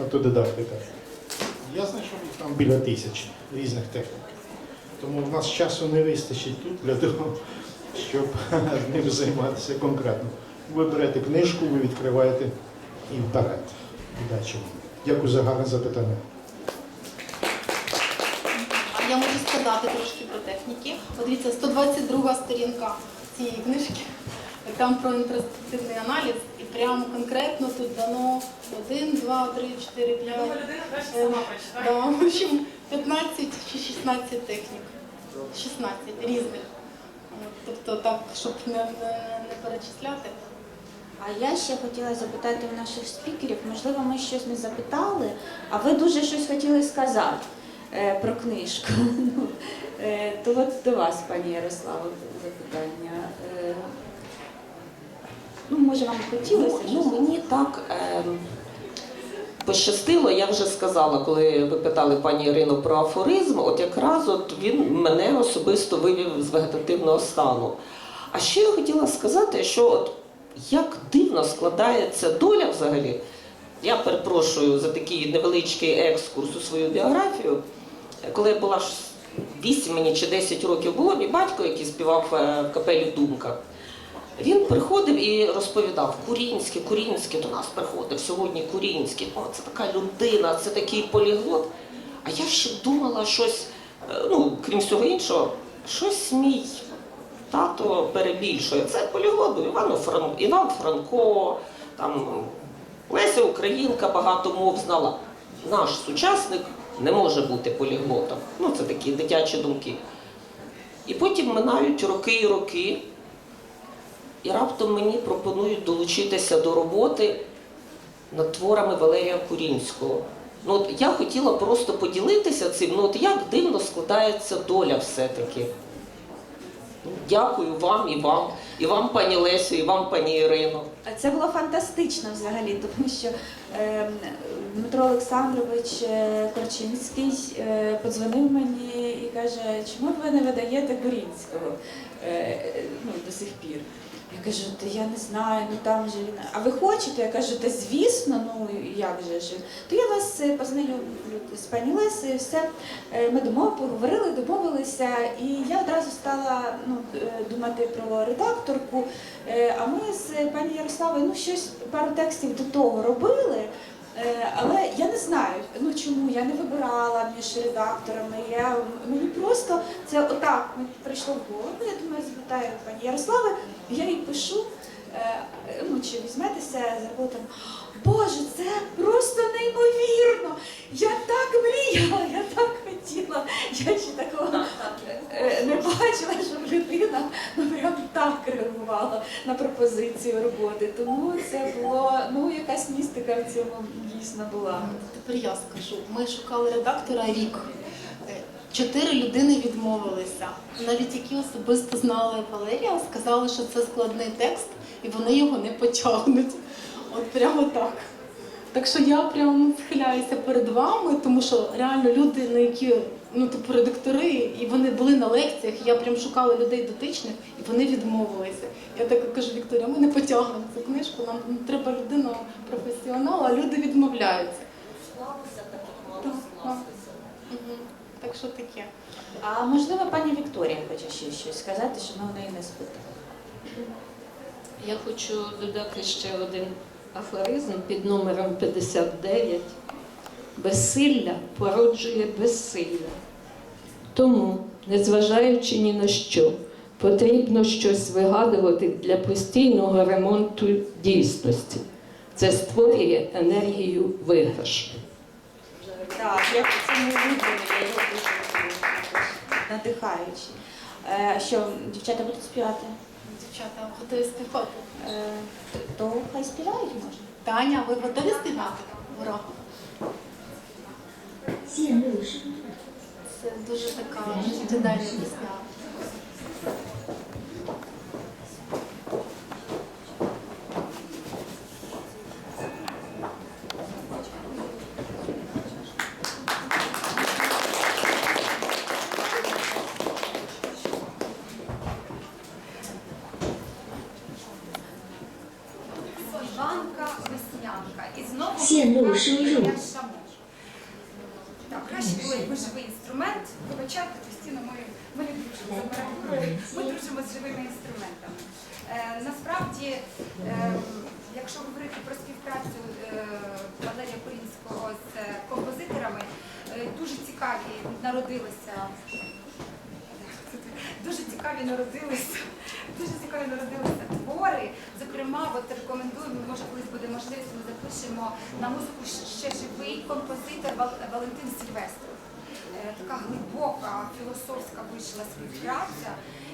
автодидактика. Я знайшов їх там біля тисячі різних технік. Тому в нас часу не вистачить тут для того, щоб ним займатися конкретно. Ви берете книжку, ви відкриваєте і вперед. Удачі вам. Дякую за гарне запитання. Я можу сказати трошки про техніки. От дивіться, 122 сторінка цієї книжки. Там про інтерструктивний аналіз, і прямо конкретно тут дано 1, 2, 3, 4, 5. Думаю, людина краще сама прочитає. Да, в общем, 15 чи 16 технік. 16 різних. От, Тобто так, щоб не, не, не перечисляти. А я ще хотіла запитати у наших спікерів, можливо, ми щось не запитали, а ви дуже щось хотіли сказати е, про книжку. Ну, е, то от до вас, пані Ярослава, запитання. Ну, може, вам хотілося? Ну, ну мені так е, пощастило, я вже сказала, коли ви питали пані Ірину про афоризм, от якраз от він мене особисто вивів з вегетативного стану. А ще я хотіла сказати, що от як дивно складається доля взагалі. Я перепрошую за такий невеличкий екскурс у свою біографію. Коли я була 8 мені чи 10 років було, мій батько, який співав е, в капелі в Думках, він приходив і розповідав Курінське, Курінське до нас приходив сьогодні Курінський. О, це така людина, це такий поліглот. А я ще думала щось, е, ну, крім всього іншого, щось мій тато перебільшує. Це поліглот був Іван, Фран... Іван Франко, там Леся Українка багато мов знала. Наш сучасник не може бути поліглотом. Ну, це такі дитячі думки. І потім минають роки і роки. І раптом мені пропонують долучитися до роботи над творами Валерія Курінського. Ну, от я хотіла просто поділитися цим, ну от як дивно складається доля все-таки. Ну, Дякую вам і вам, і вам, пані Лесю, і вам, пані Ірино. Це було фантастично взагалі, тому що е, Дмитро Олександрович е, Корчинський е, подзвонив мені і каже, чому ви не видаєте Горінського е, ну, до сих пір. Я кажу, та я не знаю, ну там же він. А ви хочете? Я кажу, та звісно, ну як же ж. То я вас е, познайомлю з пані Лесею, все. Е, Ми домов поговорили, домовилися, і я одразу стала ну, е, думати про редакторку. А ми з пані Ярославою ну, щось пару текстів до того робили. Е, Але я не знаю, ну чому я не вибирала між редакторами. Я мені просто це отак мені прийшло в голову. Я думаю, запитаю пані Ярослави, я їй пишу. Е, Ну, чи візьметеся з роботи? Боже, це просто неймовірно! Я так мріяла, я так хотіла. Я ще такого е, не бачила, щоб людина ну прям так реагувала на пропозицію роботи. Тому це було ну якась містика в цьому дійсно була. Тепер я скажу. Ми шукали редактора рік. Чотири людини відмовилися. Навіть які особисто знали Валерія, сказали, що це складний текст, і вони його не потягнуть. От прямо так. Так що я прямо схиляюся перед вами, тому що реально люди, на які ну типу редактори, і вони були на лекціях, і я прям шукала людей дотичних, і вони відмовилися. Я так кажу, Вікторія, ми не потягнемо цю книжку, нам треба людину професіонала, а люди відмовляються. Так, так. Мгм. Так що таке. А можливо, пані Вікторія хоче ще щось сказати, що ми у неї не спитали. Я хочу додати ще один афоризм під номером 59. Безсилля породжує безсилля. Тому, незважаючи ні на що, потрібно щось вигадувати для постійного ремонту дійсності. Це створює енергію виграшу. Так, я це не люблю, я його дуже надихаючий. Е, що, дівчата будуть співати? Дівчата, готові співати. Е, то хай співають може. Таня, ви готові співати? Ура! Ну, це дуже така життєдальна пісня. 我是 запишемо на музику ще живий композитор Валентин Сільвестров. Е, така глибока, філософська вийшла співпраця.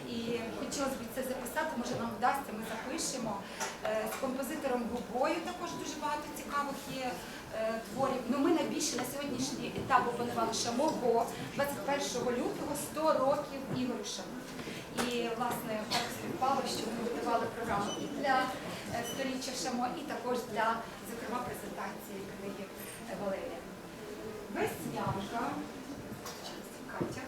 І хотілося б це записати, може нам вдасться, ми запишемо. Е, з композитором Губою також дуже багато цікавих є е, творів. Ну, Ми найбільше на сьогоднішній етап опанували Шамоко 21 лютого 100 років Ігорю Шаму. І, власне, так співпало, що ми видавали програму і для сторіччя Шамо, і також для зокрема презентації книги Валерія. Веснянка, Катя.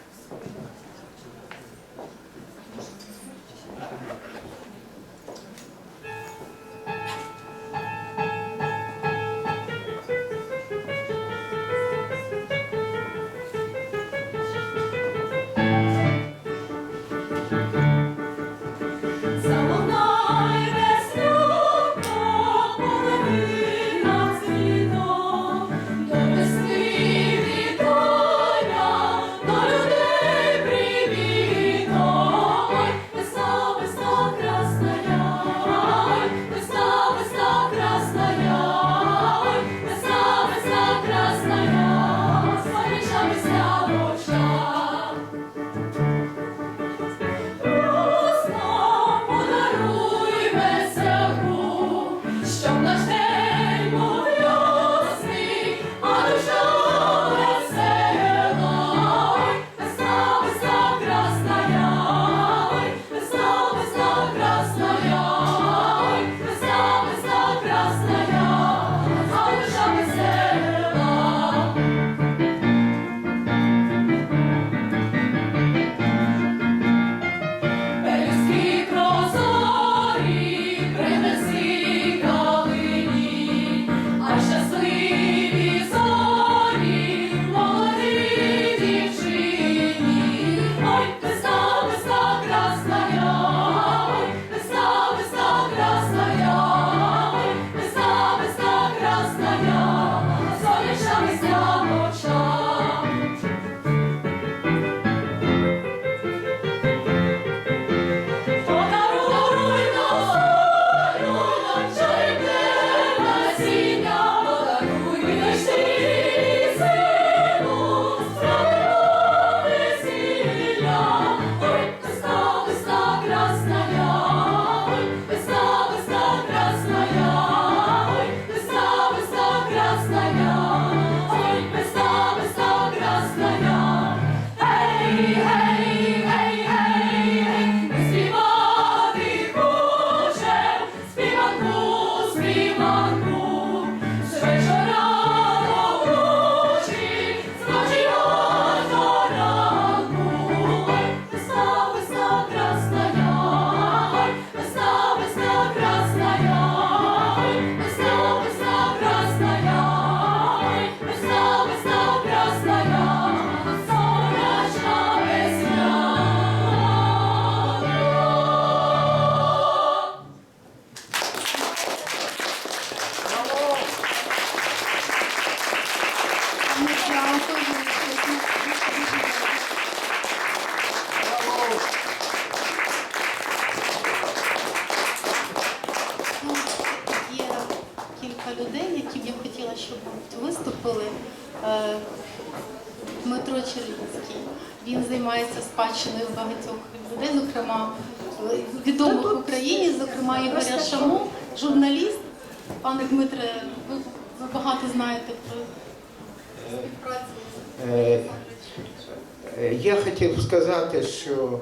хотів сказати, що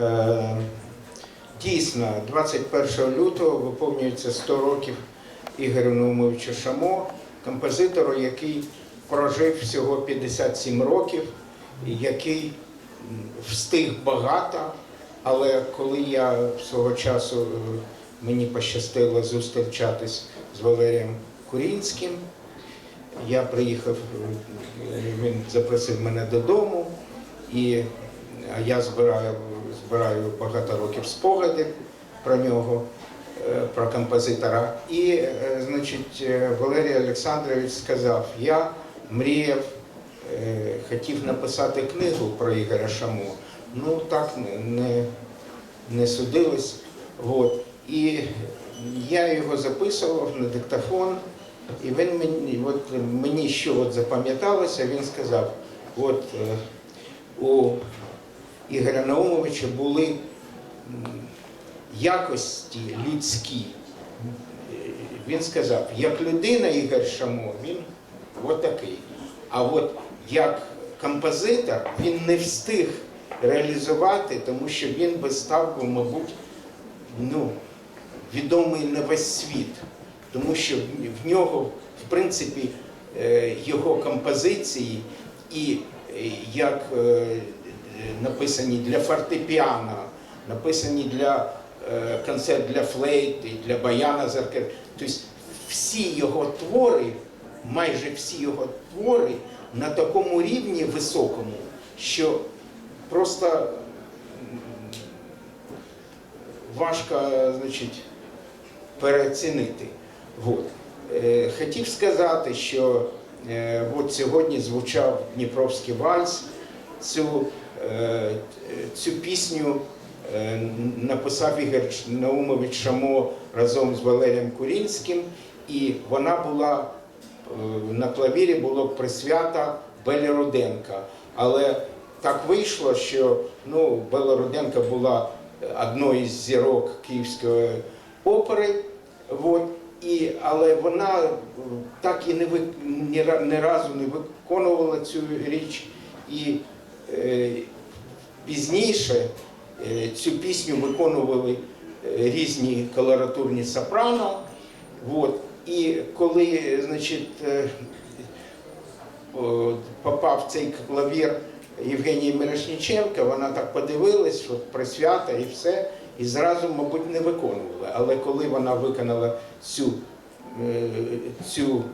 е, дійсно 21 лютого виповнюється 100 років Ігорю Наумовичу Шамо, композитору, який прожив всього 57 років, який встиг багато, але коли я свого часу е, мені пощастило зустрічатись з Валерієм Курінським, я приїхав, е, він запросив мене додому і я збираю, збираю багато років спогадів про нього, е, про композитора. І, е, значить, е, Валерій Олександрович сказав, я мріяв, хотів написати книгу про Ігоря Шаму. Ну так не, не, судилось. От. І я його записував на диктофон, і він мені, от, мені що от запам'яталося, він сказав, от у Ігоря Наумовича були якості людські. Він сказав, як людина Ігор Шамо, він от такий. А от як композитор він не встиг реалізувати, тому що він би став, мабуть, ну, відомий на весь світ. Тому що в нього, в принципі, е, його композиції і як е, написані для фортепіано, написані для е, концерт для флейти, для баяна з. Тобто всі його твори, майже всі його твори на такому рівні високому, що просто важко, значить, переоцінити. Вот. Е, Хотів сказати, що от сьогодні звучав Дніпровський вальс. Цю, е, цю пісню е, написав Ігор Наумович Шамо разом з Валерієм Курінським, і вона була е, на клавірі було присвята Белі Руденка. Але так вийшло, що ну, Бела Руденка була одною з зірок Київської опери. От, і, але вона так і не, ви, ні, ні разу не виконувала цю річ. І е, пізніше е, цю пісню виконували е, різні колоратурні сопрано. От, і коли значить, е, попав цей клавір Євгенії Мирошніченка, вона так подивилась, що присвята і все, і зразу, мабуть, не виконувала. Але коли вона виконала цю, е, цю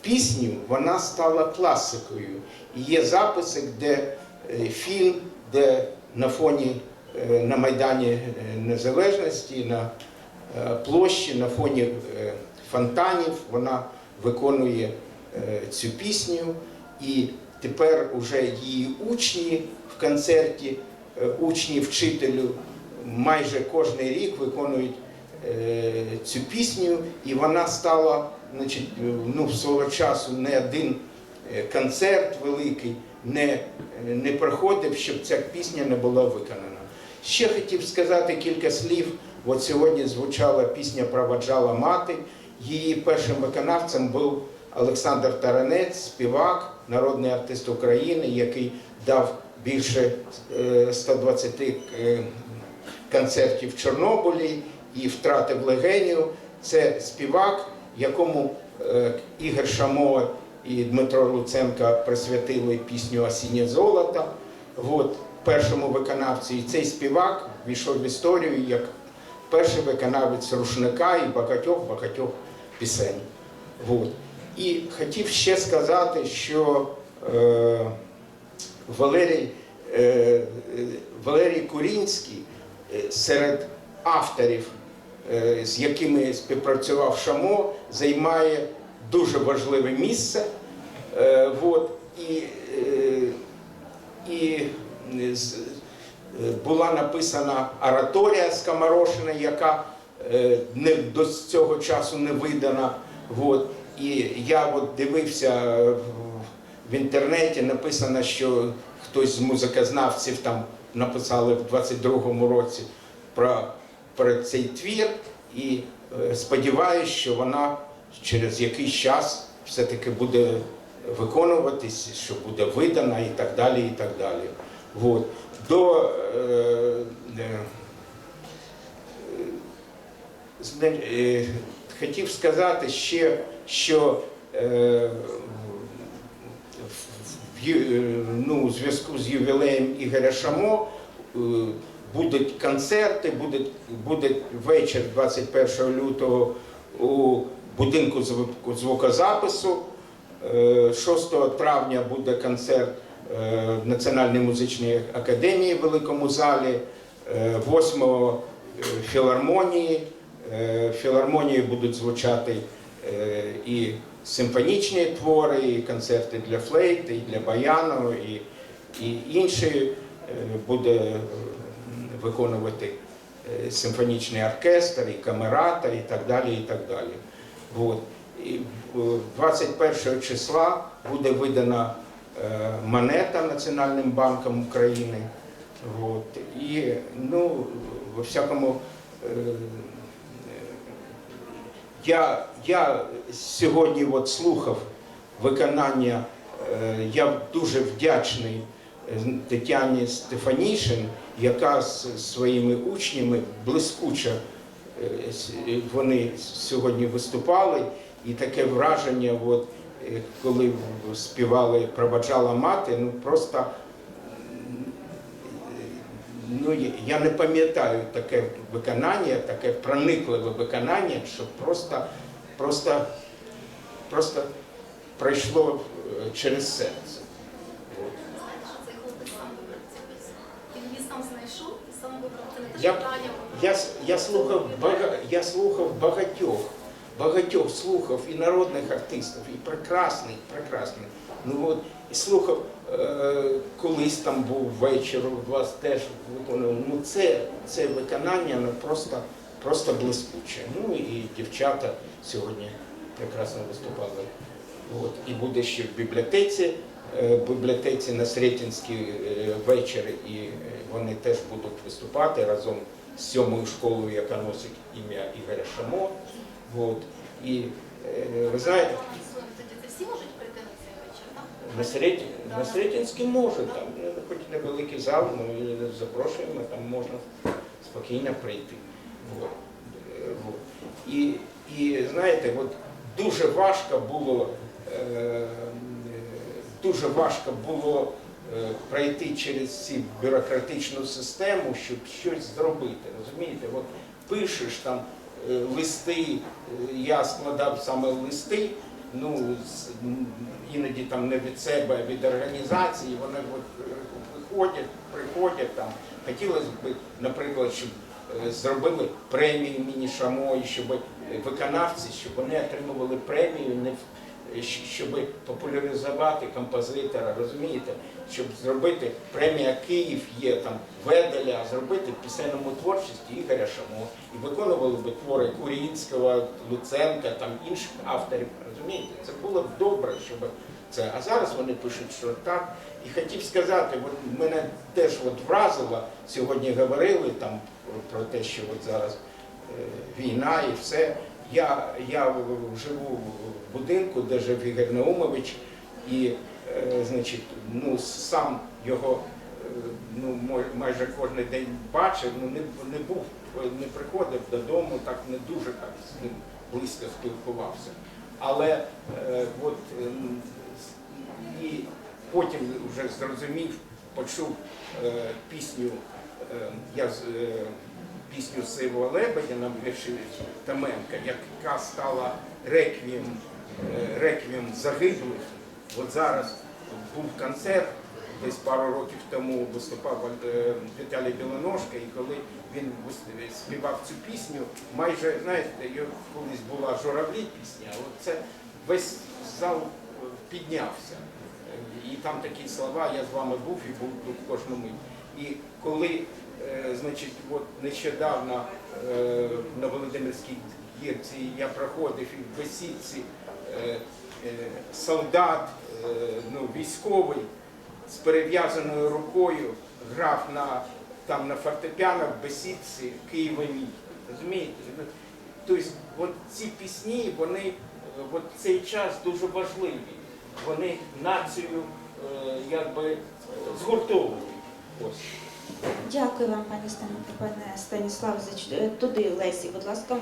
пісню, вона стала класикою. І є записи, де е, фільм, де на фоні е, на Майдані Незалежності, на площі, на фоні фонтанів вона виконує цю пісню. І тепер уже її учні в концерті, учні вчителю майже кожен рік виконують е, цю пісню, і вона стала значить, ну, свого часу не один е, концерт великий не, не проходив, щоб ця пісня не була виконана. Ще хотів сказати кілька слів. От сьогодні звучала пісня «Проводжала мати. Її першим виконавцем був Олександр Таранець, співак, народний артист України, який дав більше е, 120 концертів в Чорнобилі і втратив легенію. Це співак, якому е, Ігор Шамо і Дмитро Луценко присвятили пісню Осіннє золото. От, першому виконавцю. І цей співак війшов в історію як перший виконавець рушника і багатьох-багатьох пісень. От. І хотів ще сказати, що е, Валерій, е, Валерій Курінський серед авторів, е, з якими співпрацював Шамо, займає дуже важливе місце. Е, от, і, е, і е, була написана ораторія Скоморошина, яка е, не, до цього часу не видана. От. І я от дивився е, в інтернеті, написано, що хтось з музикознавців там написали в 22-му році про, про цей твір. І е, сподіваюся, що вона через якийсь час все-таки буде виконуватись, що буде видана і так далі. і так далі. От. До е, е, е, хотів сказати ще, що е, е, ну, у зв'язку з ювілеєм Ігоря Шамо е, будуть концерти, буде, буде вечір 21 лютого у будинку звукозапису. Е, 6 травня буде концерт е, в Національній музичній академії в Великому залі, е, 8 е, філармонії. Е, філармонії будуть звучати е, і симфонічні твори, і концерти для флейти, і для баяну, і, і інші е, буде е, виконувати е, симфонічний оркестр, і камерата, і так далі. І так далі. От. І е, 21 числа буде видана монета Національним банком України. От. І ну, во всякому. Я, я сьогодні от слухав виконання, е, я дуже вдячний е, Тетяні Стефанішин, яка з своїми учнями блискуче е, вони сьогодні виступали, і таке враження, от, коли співали Проваджала мати, ну просто ну, я- не пам'ятаю таке виконання, таке проникливе виконання, що просто, просто, просто пройшло е, через серце. Я, я, я, слухав, бага, я слухав багатьох, багатьох слухав і народних артистів, і прекрасний, прекрасний. Ну от і слухав, е, колись там був вечір, у вас теж виконував. Ну це, це виконання ну, просто, просто блискуче. Ну і дівчата сьогодні прекрасно виступали. От. І буде ще в бібліотеці, е, в бібліотеці на Сретінський е, вечір, і вони теж будуть виступати разом з сьомою школою, яка носить ім'я Ігоря Шамо. От. І ви знаєте, Тоді це всі можуть прийти на цей вечір, на, Сретін, може, там е, хоч невеликий зал, ну і запрошуємо, там можна спокійно прийти. От. Е, от. І, і знаєте, от дуже важко було, е, е, дуже важко було е, пройти через цю бюрократичну систему, щоб щось зробити. Розумієте, от пишеш там е, листи, е, я складав саме листи, ну іноді там не від себе, а від організації, вони виходять, приходять там. Хотілося б, наприклад, щоб е, зробили премію імені Шамої, щоб е, виконавці, щоб вони отримували премію, не в- щоб популяризувати композитора, розумієте, щоб зробити премія Київ є там Веделя, зробити пісенному творчості Ігоря Шамо. І виконували би твори Курінського, Луценка, там інших авторів. Розумієте, це було б добре, щоб це. А зараз вони пишуть, що так. І хотів сказати, от мене теж от вразило, сьогодні говорили там про те, що от зараз е, війна і все. Я, я живу будинку, де жив Ігор Наумович, і е, значить, ну, сам його е, ну, майже кожен день бачив, ну не, не був, не приходив додому, так не дуже так з ним близько спілкувався. Але е, от ем, с- і потім вже зрозумів, почув е, пісню, е, я е, пісню Сивого Лебедя на вірші Томенка, яка стала реквієм, е, реквієм загиблих. От зараз був концерт, десь пару років тому виступав е, Віталій Білоножка, і коли він співав цю пісню, майже, знаєте, колись була журавлі пісня, от це весь зал е, піднявся. Е, І там такі слова, я з вами був і був тут кожну мить. І коли, е, значить, от нещодавно е, на Володимирській гірці я проходив і в бесідці е, е, солдат, е, ну, військовий з перев'язаною рукою грав на, там на фортепіано в бесідці Києва мій. Розумієте? Тобто, от ці пісні, вони е, от в цей час дуже важливі. Вони націю е, якби е, згуртовують. Ось. Дякую вам, пані Стані, Станіслав, за е, туди, Лесі, будь ласка.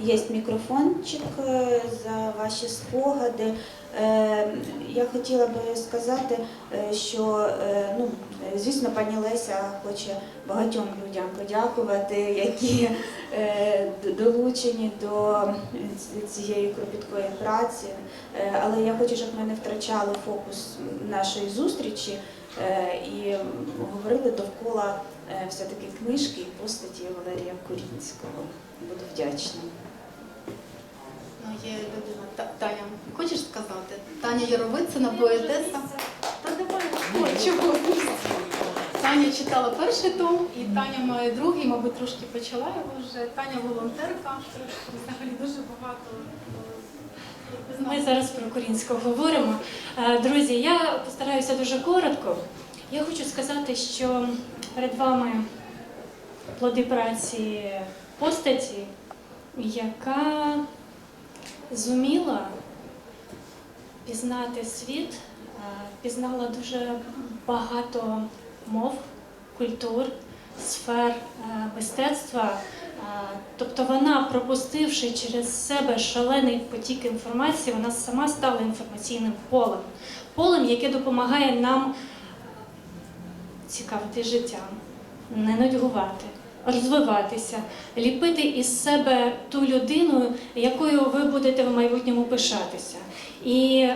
Є мікрофончик е, за ваші спогади. Е, Я хотіла би сказати, що ну, звісно, пані Леся хоче багатьом людям подякувати, які долучені до цієї кропіткої праці. Але я хочу, щоб ми не втрачали фокус нашої зустрічі і говорили довкола е, все-таки книжки і постаті Валерія Курінського. Буду вдячна. Ну, є людина. Таня, хочеш сказати? Таня Яровицина, поетеса. Та давай, о, чого? Таня читала перший том, і Таня має другий, мабуть, трошки почала його вже. Таня волонтерка, взагалі дуже багато. Ми зараз про Корінського говоримо. Е, Друзі, я постараюся дуже коротко. Я хочу сказати, що перед вами плоди праці постаті, яка зуміла пізнати світ, е, пізнала дуже багато мов, культур, сфер е, мистецтва. Тобто вона, пропустивши через себе шалений потік інформації, вона сама стала інформаційним полем, полем, яке допомагає нам цікавити життям, не нудьгувати, розвиватися, ліпити із себе ту людину, якою ви будете в майбутньому пишатися. І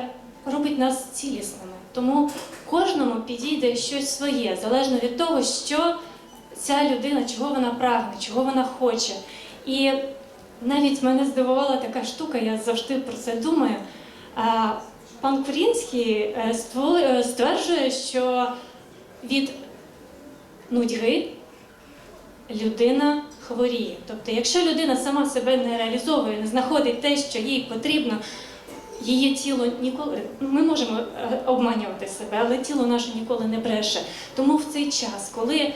робить нас цілісними. Тому кожному підійде щось своє, залежно від того, що ця людина, чого вона прагне, чого вона хоче. І навіть мене здивувала така штука, я завжди про це думаю. Пан Курінський е, е, стверджує, що від нудьги людина хворіє. Тобто, якщо людина сама себе не реалізовує, не знаходить те, що їй потрібно, її тіло ніколи ми можемо е, обманювати себе, але тіло наше ніколи не бреше. Тому в цей час, коли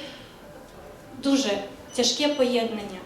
дуже тяжке поєднання